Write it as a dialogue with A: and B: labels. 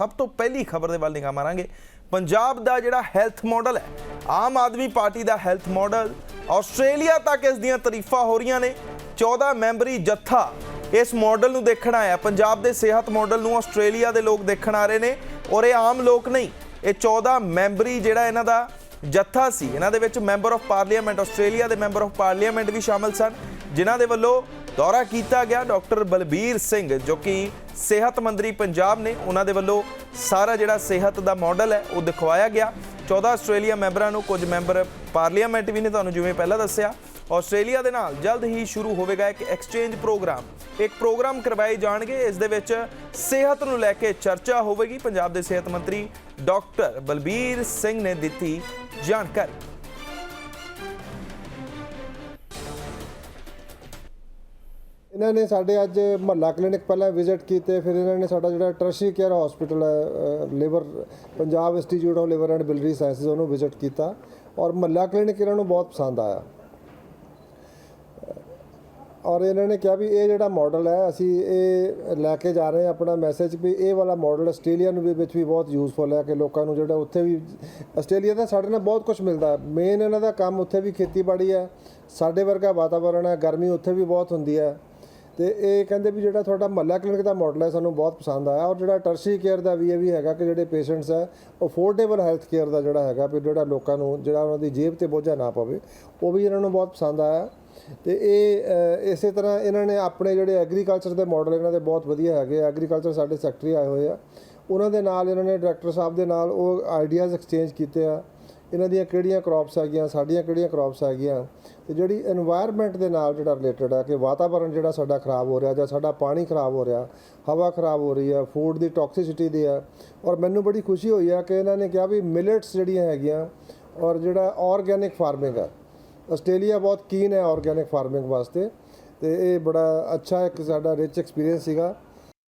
A: ਸਭ ਤੋਂ ਪਹਿਲੀ ਖਬਰ ਦੇ ਵੱਲ ਨਿਗਾਹ ਮਾਰਾਂਗੇ। ਪੰਜਾਬ ਦਾ ਜਿਹੜਾ ਹੈਲਥ ਮਾਡਲ ਹੈ, ਆਮ ਆਦਮੀ ਪਾਰਟੀ ਦਾ ਹੈਲਥ ਮਾਡਲ ਆਸਟ੍ਰੇਲੀਆ ਤੱਕ ਇਸ ਦੀਆਂ ਤਾਰੀਫਾਂ ਹੋ ਰਹੀਆਂ ਨੇ। 14 ਮੈਂਬਰੀ ਜੱਥਾ ਇਸ ਮਾਡਲ ਨੂੰ ਦੇਖਣ ਆਇਆ। ਪੰਜਾਬ ਦੇ ਸਿਹਤ ਮਾਡਲ ਨੂੰ ਆਸਟ੍ਰੇਲੀਆ ਦੇ ਲੋਕ ਦੇਖਣ ਆ ਰਹੇ ਨੇ ਔਰ ਇਹ ਆਮ ਲੋਕ ਨਹੀਂ, ਇਹ 14 ਮੈਂਬਰੀ ਜਿਹੜਾ ਇਹਨਾਂ ਦਾ ਜੱਥਾ ਸੀ, ਇਹਨਾਂ ਦੇ ਵਿੱਚ ਮੈਂਬਰ ਆਫ ਪਾਰਲੀਮੈਂਟ ਆਸਟ੍ਰੇਲੀਆ ਦੇ ਮੈਂਬਰ ਆਫ ਪਾਰਲੀਮੈਂਟ ਵੀ ਸ਼ਾਮਲ ਸਨ, ਜਿਨ੍ਹਾਂ ਦੇ ਵੱਲੋਂ ਦੌਰਾ ਕੀਤਾ ਗਿਆ। ਡਾਕਟਰ ਬਲਬੀਰ ਸਿੰਘ, ਜੋ ਕਿ ਸਿਹਤ ਮੰਤਰੀ ਪੰਜਾਬ ਨੇ ਉਹਨਾਂ ਦੇ ਵੱਲੋਂ ਸਾਰਾ ਜਿਹੜਾ ਸਿਹਤ ਦਾ ਮਾਡਲ ਹੈ, ਉਹ ਦਿਖਵਾਇਆ ਗਿਆ। 14 ਆਸਟ੍ਰੇਲੀਆ ਮੈਂਬਰਾਂ ਨੂੰ ਕੁਝ ਮੈਂਬਰ ਪਾਰਲੀਮੈਂਟ ਵੀ ਨੇ ਤੁਹਾਨੂੰ ਜਿਵੇਂ ਪਹਿਲਾਂ ਦੱਸਿਆ। ਆਸਟ੍ਰੇਲੀਆ ਦੇ ਨਾਲ ਜਲਦ ਹੀ ਸ਼ੁਰੂ ਹੋਵੇਗਾ ਇੱਕ ਐਕਸਚੇਂਜ ਪ੍ਰੋਗਰਾਮ ਇੱਕ ਪ੍ਰੋਗਰਾਮ ਕਰਵਾਏ ਜਾਣਗੇ, ਇਸ ਦੇ ਵਿੱਚ ਸਿਹਤ ਨੂੰ ਲੈ ਕੇ ਚਰਚਾ ਹੋਵੇਗੀ। ਪੰਜਾਬ ਦੇ ਸਿਹਤ ਮੰਤਰੀ ਡਾਕਟਰ ਬਲਬੀਰ ਸਿੰਘ ਨੇ ਦਿੱਤੀ ਜਾਣਕਾਰੀ।
B: ਇਹਨਾਂ ਨੇ ਸਾਡੇ ਅੱਜ ਮਹੱਲਾ ਕਲੀਨਿਕ ਪਹਿਲਾਂ ਵਿਜ਼ਿਟ ਕੀਤੇ, ਫਿਰ ਇਹਨਾਂ ਨੇ ਸਾਡਾ ਜਿਹੜਾ ਟਰਸ਼ੀ ਕੇਅਰ ਹਸਪੀਟਲ ਹੈ liver Punjab institute of liver and biliary sciences ਉਹਨੂੰ ਵਿਜ਼ਿਟ ਕੀਤਾ ਔਰ ਮਹੱਲਾ ਕਲੀਨਿਕ ਇਹਨਾਂ ਨੂੰ ਬਹੁਤ ਪਸੰਦ ਆਇਆ। ਔਰ ਇਹਨਾਂ ਨੇ ਕਿਹਾ ਵੀ ਇਹ ਜਿਹੜਾ ਮਾਡਲ ਹੈ, ਅਸੀਂ ਇਹ ਲੈ ਕੇ ਜਾ ਰਹੇ ਹਾਂ, ਆਪਣਾ ਮੈਸੇਜ ਵੀ ਇਹ ਵਾਲਾ ਮਾਡਲ ਆਸਟ੍ਰੇਲੀਆ ਨੂੰ ਵੀ ਵਿੱਚ ਵੀ ਬਹੁਤ ਯੂਜ਼ਫੁਲ ਹੈ ਕਿ ਲੋਕਾਂ ਨੂੰ ਜਿਹੜਾ ਉੱਥੇ ਵੀ ਆਸਟ੍ਰੇਲੀਆ ਦਾ ਸਾਡੇ ਨਾਲ ਬਹੁਤ ਕੁਝ ਮਿਲਦਾ ਹੈ। ਮੇਨ ਇਹਨਾਂ ਦਾ ਕੰਮ ਉੱਥੇ ਵੀ ਖੇਤੀਬਾੜੀ ਹੈ, ਸਾਡੇ ਵਰਗਾ ਵਾਤਾਵਰਣ ਹੈ, ਗਰਮੀ ਉੱਥੇ ਵੀ ਬਹੁਤ ਹੁੰਦੀ ਹੈ। ਤੇ ਇਹ ਕਹਿੰਦੇ ਵੀ ਜਿਹੜਾ ਤੁਹਾਡਾ ਮਹੱਲਾ ਕਲੀਨਿਕ ਦਾ ਮਾਡਲ ਹੈ, ਸਾਨੂੰ ਬਹੁਤ ਪਸੰਦ ਆਇਆ। ਔਰ ਜਿਹੜਾ ਟਰਸ਼ੀ ਕੇਅਰ ਦਾ ਵੀ ਇਹ ਵੀ ਹੈਗਾ ਕਿ ਜਿਹੜੇ ਪੇਸ਼ੈਂਟਸ ਹੈ ਅਫੋਰਡੇਬਲ ਹੈਲਥ ਕੇਅਰ ਦਾ ਜਿਹੜਾ ਹੈਗਾ, ਵੀ ਜਿਹੜਾ ਲੋਕਾਂ ਨੂੰ ਜਿਹੜਾ ਉਹਨਾਂ ਦੀ ਜੇਬ ਤੇ ਬੋਝਾ ਨਾ ਪਵੇ, ਉਹ ਵੀ ਇਹਨਾਂ ਨੂੰ ਬਹੁਤ ਪਸੰਦ ਆਇਆ। ਤੇ ਇਹ ਇਸੇ ਤਰ੍ਹਾਂ ਇਹਨਾਂ ਨੇ ਆਪਣੇ ਜਿਹੜੇ ਐਗਰੀਕਲਚਰ ਦੇ ਮਾਡਲ ਇਹਨਾਂ ਦੇ ਬਹੁਤ ਵਧੀਆ ਹੈਗੇ ਐਗਰੀਕਲਚਰ ਸਾਡੇ ਸੈਕਟਰੀ ਆਏ ਹੋਏ ਆ। ਉਹਨਾਂ ਦੇ ਨਾਲ ਇਹਨਾਂ ਨੇ ਡਾਇਰੈਕਟਰ ਸਾਹਿਬ ਦੇ ਨਾਲ ਉਹ ਆਈਡੀਆਜ਼ ਐਕਸਚੇਂਜ ਕੀਤੇ ਆ। ਇਹਨਾਂ ਦੀਆਂ ਕਿਹੜੀਆਂ ਕ੍ਰੌਪਸ ਆ ਗਈਆਂ ਸਾਡੀਆਂ ਕਿਹੜੀਆਂ ਕ੍ਰੌਪਸ ਆ ਗਈਆਂ ਤੇ ਜਿਹੜੀ এনवायरमेंट ਦੇ ਨਾਲ ਜਿਹੜਾ ਰਿਲੇਟਡ ਆ ਕਿ ਵਾਤਾਵਰਣ ਜਿਹੜਾ ਸਾਡਾ ਖਰਾਬ ਹੋ ਰਿਹਾ ਜਾਂ ਸਾਡਾ ਪਾਣੀ ਖਰਾਬ ਹੋ ਰਿਹਾ, ਹਵਾ ਖਰਾਬ ਹੋ ਰਹੀ ਆ ਫੂਡ ਦੀ ਟੌਕਸਿਸਿਟੀ ਦੀ ਆ ਔਰ ਮੈਨੂੰ ਬੜੀ ਖੁਸ਼ੀ ਹੋਈ ਆ ਕਿ ਇਹਨਾਂ ਨੇ ਕਿਹਾ ਵੀ ਮਿਲਟਸ ਜਿਹੜੀਆਂ ਹੈਗੀਆਂ ਔਰ ਜਿਹੜਾ ਆਰਗੈਨਿਕ ਫਾਰਮਿੰਗ ਆ, ਆਸਟ੍ਰੇਲੀਆ ਬਹੁਤ ਕੀਨ ਹੈ ਆਰਗੈਨਿਕ ਫਾਰਮਿੰਗ ਵਾਸਤੇ ਤੇ ਇਹ ਬੜਾ ਅੱਛਾ ਇੱਕ ਸਾਡਾ ਰਿਚ ਐਕਸਪੀਰੀਅੰਸ ਸੀਗਾ।